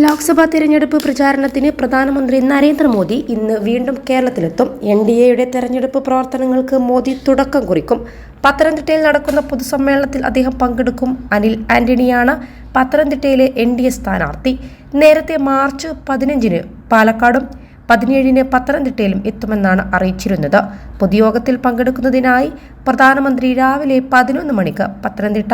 ലോക്സഭാ തിരഞ്ഞെടുപ്പ് പ്രചാരണത്തിന് പ്രധാനമന്ത്രി നരേന്ദ്രമോദി ഇന്ന് വീണ്ടും കേരളത്തിലെത്തും. എൻ ഡി എയുടെ തെരഞ്ഞെടുപ്പ് പ്രവർത്തനങ്ങൾക്ക് മോദി തുടക്കം കുറിക്കും. പത്തനംതിട്ടയിൽ നടക്കുന്ന പൊതുസമ്മേളനത്തിൽ അദ്ദേഹം പങ്കെടുക്കും. അനിൽ ആന്റണിയാണ് പത്തനംതിട്ടയിലെ എൻ ഡി എ സ്ഥാനാർത്ഥി. നേരത്തെ മാർച്ച് പതിനഞ്ചിന് പാലക്കാടും പതിനേഴിന് പത്തനംതിട്ടയിലും എത്തുമെന്നാണ് അറിയിച്ചിരുന്നത്. പൊതുയോഗത്തിൽ പങ്കെടുക്കുന്നതിനായി പ്രധാനമന്ത്രി രാവിലെ പതിനൊന്ന് മണിക്ക് പത്തനംതിട്ട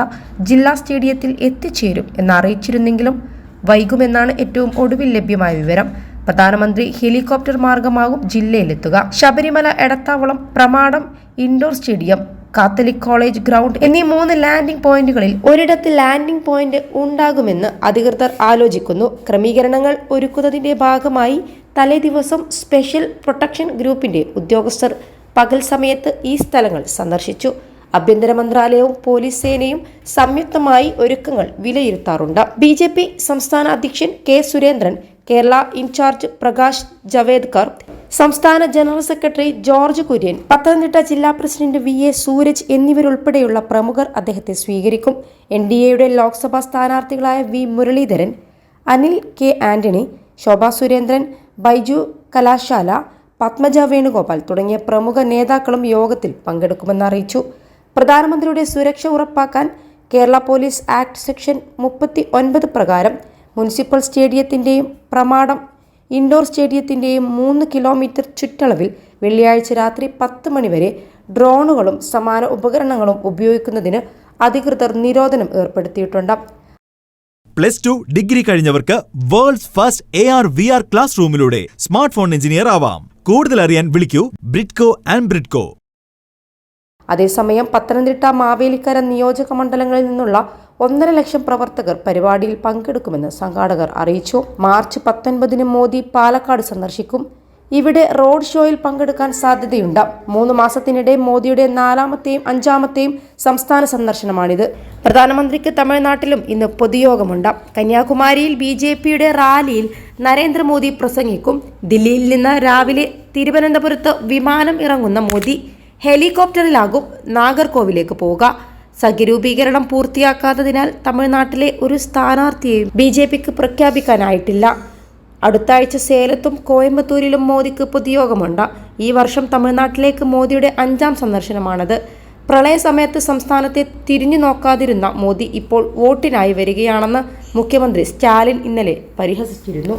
ജില്ലാ സ്റ്റേഡിയത്തിൽ എത്തിച്ചേരും എന്ന് അറിയിച്ചിരുന്നെങ്കിലും വൈകുമെന്നാണ് ഏറ്റവും ഒടുവിൽ ലഭ്യമായ വിവരം. പ്രധാനമന്ത്രി ഹെലികോപ്റ്റർ മാർഗമാകും ജില്ലയിലെത്തുക. Sabarimala എടത്താവളം Pramadam indoor stadium Catholic college ground എന്നീ മൂന്ന് ലാൻഡിംഗ് പോയിന്റുകളിൽ ഒരിടത്ത് ലാൻഡിംഗ് പോയിന്റ് ഉണ്ടാകുമെന്ന് അധികൃതർ ആലോചിക്കുന്നു. ക്രമീകരണങ്ങൾ ഒരുക്കുന്നതിന്റെ ഭാഗമായി തലേദിവസം സ്പെഷ്യൽ പ്രൊട്ടക്ഷൻ ഗ്രൂപ്പിന്റെ ഉദ്യോഗസ്ഥർ പകൽ സമയത്ത് ഈ സ്ഥലങ്ങൾ സന്ദർശിച്ചു. ആഭ്യന്തര മന്ത്രാലയവും പോലീസ് സേനയും സംയുക്തമായി ഒരുക്കങ്ങൾ വിലയിരുത്താറുണ്ട്. ബി ജെ പി സംസ്ഥാന അധ്യക്ഷൻ കെ സുരേന്ദ്രൻ കേരള ഇൻചാർജ് പ്രകാശ് ജവേദ്കർ സംസ്ഥാന general secretary George Kurian Pathanamthitta ജില്ലാ പ്രസിഡന്റ് വി എ സൂരജ് എന്നിവരുൾപ്പെടെയുള്ള പ്രമുഖർ അദ്ദേഹത്തെ സ്വീകരിക്കും. എൻ ഡി എയുടെ Lok Sabha സ്ഥാനാർത്ഥികളായ V Muraleedharan Anil K Antony Shobha Surendran Baiju Kalasala Padmaja Venugopal തുടങ്ങിയ പ്രമുഖ നേതാക്കളും യോഗത്തിൽ പങ്കെടുക്കുമെന്ന് അറിയിച്ചു. പ്രധാനമന്ത്രിയുടെ സുരക്ഷ ഉറപ്പാക്കാൻ കേരള പോലീസ് ആക്ട് സെക്ഷൻ മുപ്പത്തി ഒൻപത് പ്രകാരം മുനിസിപ്പൽ സ്റ്റേഡിയത്തിന്റെയും പ്രമാടം ഇൻഡോർ സ്റ്റേഡിയത്തിന്റെയും മൂന്ന് കിലോമീറ്റർ ചുറ്റളവിൽ വെള്ളിയാഴ്ച രാത്രി പത്ത് മണിവരെ ഡ്രോണുകളും സമാന ഉപകരണങ്ങളും ഉപയോഗിക്കുന്നതിന് അധികൃതർ നിരോധനം ഏർപ്പെടുത്തിയിട്ടുണ്ട്. Plus two degree കഴിഞ്ഞവർക്ക് world's first A R V R class റൂമിലൂടെ smart phone engineer ആവാം. കൂടുതൽ അറിയാൻ വിളിക്കൂ ബ്രിഡ്കോ ആൻഡ് ബ്രിഡ്കോ. അതേസമയം പത്തനംതിട്ട മാവേലിക്കര നിയോജക മണ്ഡലങ്ങളിൽ നിന്നുള്ള ഒന്നര ലക്ഷം പ്രവർത്തകർ പരിപാടിയിൽ പങ്കെടുക്കുമെന്ന് സംഘാടകർ അറിയിച്ചു. മാർച്ച് പത്തൊൻപതിന് മോദി പാലക്കാട് സന്ദർശിക്കും. ഇവിടെ റോഡ് ഷോയിൽ പങ്കെടുക്കാൻ സാധ്യതയുണ്ട്. മൂന്ന് മാസത്തിനിടെ മോദിയുടെ നാലാമത്തെയും അഞ്ചാമത്തെയും സംസ്ഥാന സന്ദർശനമാണിത്. പ്രധാനമന്ത്രിക്ക് തമിഴ്നാട്ടിലും ഇന്ന് പൊതുയോഗമുണ്ട്. കന്യാകുമാരിയിൽ ബി ജെ പിയുടെ റാലിയിൽ നരേന്ദ്രമോദി പ്രസംഗിക്കും. ദില്ലിയിൽ നിന്ന് രാവിലെ തിരുവനന്തപുരത്ത് വിമാനം ഇറങ്ങുന്ന മോദി ഹെലികോപ്റ്ററിലാകും നാഗർകോവിലേക്ക് പോവുക. സഖ്യരൂപീകരണം പൂർത്തിയാക്കാത്തതിനാൽ തമിഴ്നാട്ടിലെ ഒരു സ്ഥാനാർത്ഥിയെയും ബി ജെ പിക്ക് പ്രഖ്യാപിക്കാനായിട്ടില്ല. അടുത്ത ആഴ്ച സേലത്തും കോയമ്പത്തൂരിലും മോദിക്ക് പൊതുയോഗമുണ്ട്. ഈ വർഷം തമിഴ്നാട്ടിലേക്ക് മോദിയുടെ അഞ്ചാം സന്ദർശനമാണത്. പ്രളയ സമയത്ത് സംസ്ഥാനത്തെ തിരിഞ്ഞു നോക്കാതിരുന്ന മോദി ഇപ്പോൾ വോട്ടിനായി വരികയാണെന്ന് മുഖ്യമന്ത്രി സ്റ്റാലിൻ ഇന്നലെ പരിഹസിച്ചിരുന്നു.